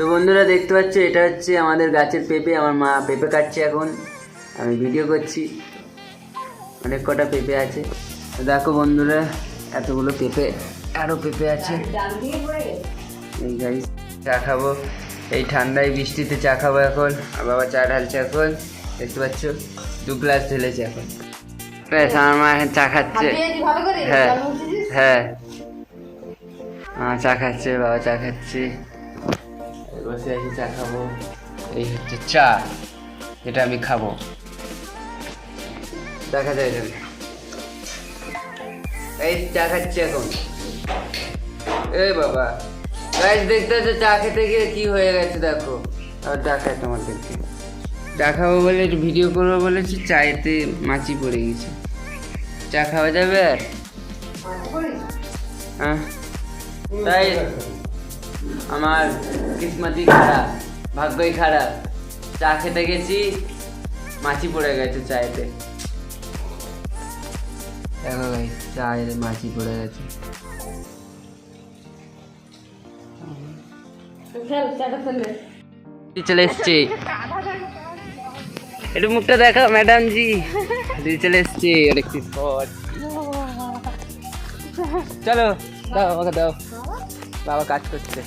তো বন্ধুরা দেখতে পাচ্ছ এটা হচ্ছে আমাদের গাছের পেঁপে আমার মা পেঁপে কাটছে এখন। আমি ভিডিও করছি। অনেক কটা পেঁপে আছে। তো দেখো বন্ধুরা এতগুলো পেঁপে আরও পেঁপে আছে। এই গাইস চা খাব। এই ঠান্ডায় বৃষ্টিতে চা খাব এখন। আর বাবা চা ঢালছে এখন। দেখতে পাচ্ছ দু গ্লাস ঢেলেছে এখন। ব্যাস আমার মা এখন চা খাচ্ছে। হ্যাঁ। হ্যাঁ। মা চা খাচ্ছে বাবা চা খাচ্ছে। বসে আছি চা খাব। এই হচ্ছে চা এটা আমি খাব। দেখা যায় এই চা খাচ্ছি এখন। এই বাবা। দেখতে চা খেতে গিয়ে কি হয়ে গেছে দেখো। আর দেখায় তোমাদেরকে। চা খাব বলে একটু ভিডিও করব বলেছি চায়েতে মাছি পড়ে গেছে। চা খাওয়া যাবে আর? হ্যাঁ। তাই আমার কিসমতি খারাপ ভাগ্যই খারাপ চা খেতে গেছি মাছি পড়ে গেছে চায়েতে। দেখো ভাই চায়ের মাছি পড়ে গেছে। চলে এসছি। একটু মুখটা দেখা ম্যাডাম জি। চলে এসছি পর চলো দাও আমাকে দাও। বাবা কাজ করছে।